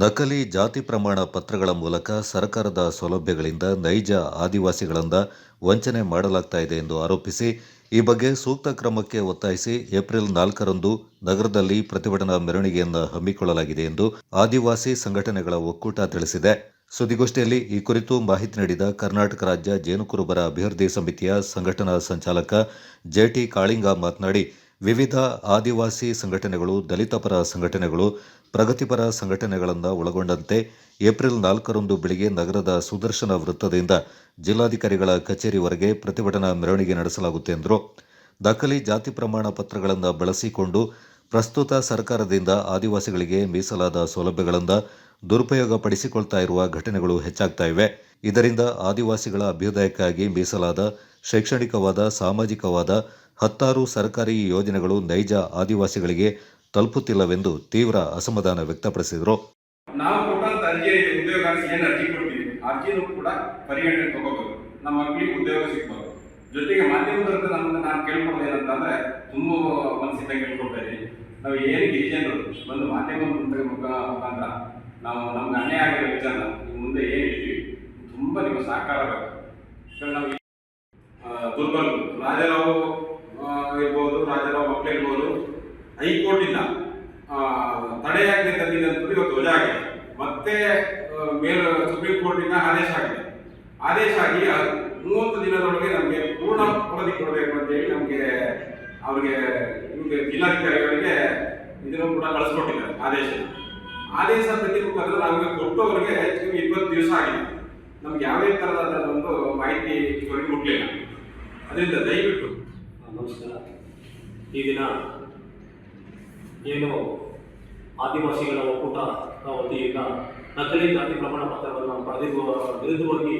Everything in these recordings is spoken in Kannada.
ನಕಲಿ ಜಾತಿ ಪ್ರಮಾಣ ಪತ್ರಗಳ ಮೂಲಕ ಸರ್ಕಾರದ ಸೌಲಭ್ಯಗಳಿಂದ ನೈಜ ಆದಿವಾಸಿಗಳಿಂದ ವಂಚನೆ ಮಾಡಲಾಗ್ತಾ ಇದೆ ಎಂದು ಆರೋಪಿಸಿ, ಈ ಬಗ್ಗೆ ಸೂಕ್ತ ಕ್ರಮಕ್ಕೆ ಒತ್ತಾಯಿಸಿ ಏಪ್ರಿಲ್ ನಾಲ್ಕರಂದು ನಗರದಲ್ಲಿ ಪ್ರತಿಭಟನಾ ಮೆರವಣಿಗೆಯನ್ನು ಹಮ್ಮಿಕೊಳ್ಳಲಾಗಿದೆ ಎಂದು ಆದಿವಾಸಿ ಸಂಘಟನೆಗಳ ಒಕ್ಕೂಟ ತಿಳಿಸಿದೆ. ಸುದ್ದಿಗೋಷ್ಠಿಯಲ್ಲಿ ಈ ಕುರಿತು ಮಾಹಿತಿ ನೀಡಿದ ಕರ್ನಾಟಕ ರಾಜ್ಯ ಜೇನುಕುರುಬರ ಅಭಿವೃದ್ಧಿ ಸಮಿತಿಯ ಸಂಘಟನಾ ಸಂಚಾಲಕ ಜೆಟಿ ಕಾಳಿಂಗ ಮಾತನಾಡಿ ವಿವಿಧ ಆದಿವಾಸಿ ಸಂಘಟನೆಗಳು ದಲಿತ ಪರ ಸಂಘಟನೆಗಳು, ಪ್ರಗತಿಪರ ಸಂಘಟನೆಗಳನ್ನು ಒಳಗೊಂಡಂತೆ ಏಪ್ರಿಲ್ ನಾಲ್ಕರಂದು ಬೆಳಿಗ್ಗೆ ನಗರದ ಸುದರ್ಶನ ವೃತ್ತದಿಂದ ಜಿಲ್ಲಾಧಿಕಾರಿಗಳ ಕಚೇರಿವರೆಗೆ ಪ್ರತಿಭಟನಾ ಮೆರವಣಿಗೆ ನಡೆಸಲಾಗುತ್ತೆ ಎಂದರು. ನಕಲಿ ಜಾತಿ ಪ್ರಮಾಣ ಪತ್ರಗಳನ್ನು ಬಳಸಿಕೊಂಡು ಪ್ರಸ್ತುತ ಸರ್ಕಾರದಿಂದ ಆದಿವಾಸಿಗಳಿಗೆ ಮೀಸಲಾದ ಸೌಲಭ್ಯಗಳಿಂದ ದುರುಪಯೋಗ ಪಡಿಸಿಕೊಳ್ತಾ ಇರುವ ಘಟನೆಗಳು ಹೆಚ್ಚಾಗ್ತಾ ಇವೆ. ಇದರಿಂದ ಆದಿವಾಸಿಗಳ ಅಭ್ಯುದಯಕ್ಕಾಗಿ ಮೀಸಲಾದ, ಶೈಕ್ಷಣಿಕವಾದ, ಸಾಮಾಜಿಕವಾದ ಹತ್ತಾರು ಸರ್ಕಾರಿ ಯೋಜನೆಗಳು ನೈಜ ಆದಿವಾಸಿಗಳಿಗೆ ತಲುಪುತ್ತಿಲ್ಲವೆಂದು ತೀವ್ರ ಅಸಮಾಧಾನ ವ್ಯಕ್ತಪಡಿಸಿದರು. ನಾವು ಕೊಟ್ಟಂತ ಅರ್ಜಿ ಉದ್ಯೋಗ ಏನು ಅರ್ಜಿ ಕೊಡ್ತೀವಿ? ಅರ್ಜಿನೂ ಕೂಡ ಪರಿಗಣನೆ ತಗೋಬೇಕು. ನಮ್ಮ ಮಕ್ಕಳಿಗೆ ಉದ್ಯೋಗ ಸಿಗ್ಬೋದು. ಜೊತೆಗೆ ಮಾಧ್ಯಮದವ್ರದ್ದು ನಮ್ಮನ್ನು ನಾನು ಕೇಳ್ಕೊಡೋದು ಏನಂತಂದ್ರೆ, ತುಂಬ ಮನಸ್ಸಿಂದ ಕೇಳ್ಕೊಳ್ತಾ ಇದ್ದೀನಿ. ನಾವು ಏನು ಗಿರಿಜನರು ಒಂದು ಮಾಧ್ಯಮ ಮುಖ ಮುಖಾಂತರ ನಾವು ನಮ್ಗೆ ಅನ್ಯಾಯ ಆಗಿರೋ ವಿಚಾರ ಮುಂದೆ ಏನು ಹೇಳ್ತೀವಿ ತುಂಬ ನಿಮ್ಮ ಸಹಕಾರ ಬೇಕು. ನಾವು ದುರ್ಬಲ್ ರಾಜಾರಾವ್ ಇರ್ಬೋದು ರಾಜರ ಮಕ್ಕಳಿರ್ಬೋದು ಹೈಕೋರ್ಟಿಂದ ಆ, ತಡೆಯಾಜ್ಞೆ ತಂದಿದಂತೂ ಇವತ್ತು ವಜಾ ಆಗಿದೆ. ಮತ್ತೆ ಮೇಲ್ ಸುಪ್ರೀಂ ಕೋರ್ಟಿನ ಆದೇಶ ಆಗಿದೆ. ಆದೇಶ ಆಗಿ ಮೂವತ್ತು ದಿನದೊಳಗೆ ನಮಗೆ ಪೂರ್ಣ ವರದಿ ಕೊಡಬೇಕು ಅಂತೇಳಿ ನಮಗೆ ಅವರಿಗೆ ನಿಮಗೆ ಜಿಲ್ಲಾಧಿಕಾರಿಗಳಿಗೆ ಇದನ್ನು ಕೂಡ ಕಳಿಸ್ಕೊಟ್ಟಿದ್ದಾರೆ ಆದೇಶ. ಆದೇಶ ಪ್ರತಿ ಮುಖಾಂತರ ನಮಗೆ ಕೊಟ್ಟವರಿಗೆ ಇಪ್ಪತ್ತು ದಿವಸ ಆಗಿದೆ. ನಮ್ಗೆ ಯಾವುದೇ ಥರದ ಒಂದು ಮಾಹಿತಿ ಮುಟ್ಲಿಲ್ಲ ಅದರಿಂದ ದಯವಿಟ್ಟು ನಮಸ್ಕಾರ ಈ ದಿನ ಏನು ಆದಿವಾಸಿಗಳ ಒಕ್ಕೂಟ ವತಿಯಿಂದ ನಕಲಿ ಜಾತಿ ಪ್ರಮಾಣ ಪತ್ರವನ್ನು ಪಡೆದಿರುವ ವಿರುದ್ಧವಾಗಿ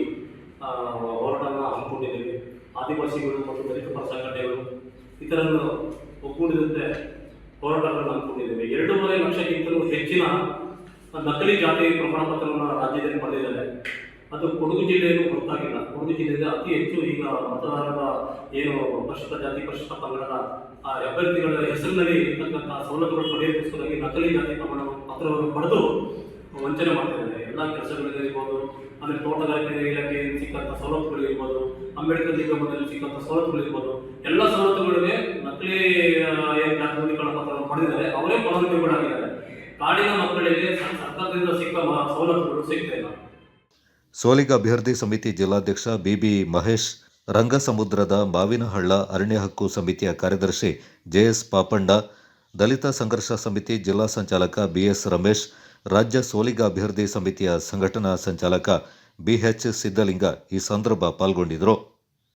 ಹೋರಾಟವನ್ನು ಹಮ್ಮಿಕೊಂಡಿದ್ದೇವೆ ಆದಿವಾಸಿಗಳು ಮತ್ತು ದಲಿತ ಪರ ಸಂಘಟನೆಗಳು ಇತರನ್ನು ಒಗ್ಗೂಡಿದಂತೆ ಹೋರಾಟಗಳನ್ನು ಹಮ್ಮಿಕೊಂಡಿದ್ದೇವೆ. ಎರಡೂವರೆ ಲಕ್ಷಕ್ಕಿಂತಲೂ ಹೆಚ್ಚಿನ ನಕಲಿ ಜಾತಿ ಪ್ರಮಾಣ ಪತ್ರವನ್ನು ರಾಜ್ಯದಲ್ಲಿ ಪಡೆದಿದ್ದಾರೆ. ಅದು ಕೊಡಗು ಜಿಲ್ಲೆಯನ್ನು ಗೊತ್ತಾಗಿಲ್ಲ ಕೊಡಗು ಜಿಲ್ಲೆಯಲ್ಲಿ ಅತಿ ಹೆಚ್ಚು ಈಗ ಮತದಾರರ ಏನು ಪರಿಶಿಷ್ಟ ಜಾತಿ ಪರಿಶಿಷ್ಟ ಪಂಗಡದ, ಆ ಅಭ್ಯರ್ಥಿಗಳ ಹೆಸರಿನಲ್ಲಿ ಇರ್ತಕ್ಕಂಥ ಸೌಲಭ್ಯಗಳು ಪಡೆಯೋದಕ್ಕೋಸ್ಕರವಾಗಿ ನಕಲಿ ಜಾತಿ ಪ್ರಮಾಣ ಪತ್ರವನ್ನು ಪಡೆದು ವಂಚನೆ ಮಾಡ್ತಿದ್ದಾರೆ ಎಲ್ಲ ಕೆಲಸಗಳಿಗಿರ್ಬೋದು ಆಮೇಲೆ ತೋಟಗಾರಿಕೆ ಇಲಾಖೆಯಲ್ಲಿ ಸಿಕ್ಕಂಥ ಸವಲತ್ತುಗಳಿರ್ಬೋದು ಅಂಬೇಡ್ಕರ್ ನಿಗಮದಲ್ಲಿ ಸಿಕ್ಕಂಥ ಸವಲತ್ತುಗಳಿರ್ಬೋದು ಎಲ್ಲ ಸವಲತ್ತುಗಳಿಗೆ ನಕಲಿ ಜಾತಿ ಧ್ರುವೀಕರಣ ಪತ್ರವನ್ನು ಪಡೆದಿದ್ದಾರೆ. ಅವರೇ ಫಲಾನುಭವಿಗಳಾಗಿದ್ದಾರೆ. ಕಾಡಿನ ಮಕ್ಕಳಿಗೆ ಸರ್ಕಾರದಿಂದ ಸಿಕ್ಕ ಸೌಲಭ್ಯಗಳು ಸಿಗ್ತಾ ಇಲ್ಲ. ಸೋಲಿಗ ಅಭಿವೃದ್ಧಿ ಸಮಿತಿ ಜಿಲ್ಲಾಧ್ಯಕ್ಷ ಬಿಬಿ ಮಹೇಶ್, ರಂಗಸಮುದ್ರದ ಮಾವಿನಹಳ್ಳ ಅರಣ್ಯ ಹಕ್ಕು ಸಮಿತಿಯ ಕಾರ್ಯದರ್ಶಿ ಜೆಎಸ್ ಪಾಪಣ್ಣ ದಲಿತ ಸಂಘರ್ಷ ಸಮಿತಿ ಜಿಲ್ಲಾ ಸಂಚಾಲಕ ಬಿಎಸ್ ರಮೇಶ್, ರಾಜ್ಯ ಸೋಲಿಗ ಅಭಿವೃದ್ಧಿ ಸಮಿತಿಯ ಸಂಘಟನಾ ಸಂಚಾಲಕ ಬಿಎಚ್ ಸಿದ್ದಲಿಂಗ ಈ ಸಂದರ್ಭ ಪಾಲ್ಗೊಂಡಿದ್ದರು.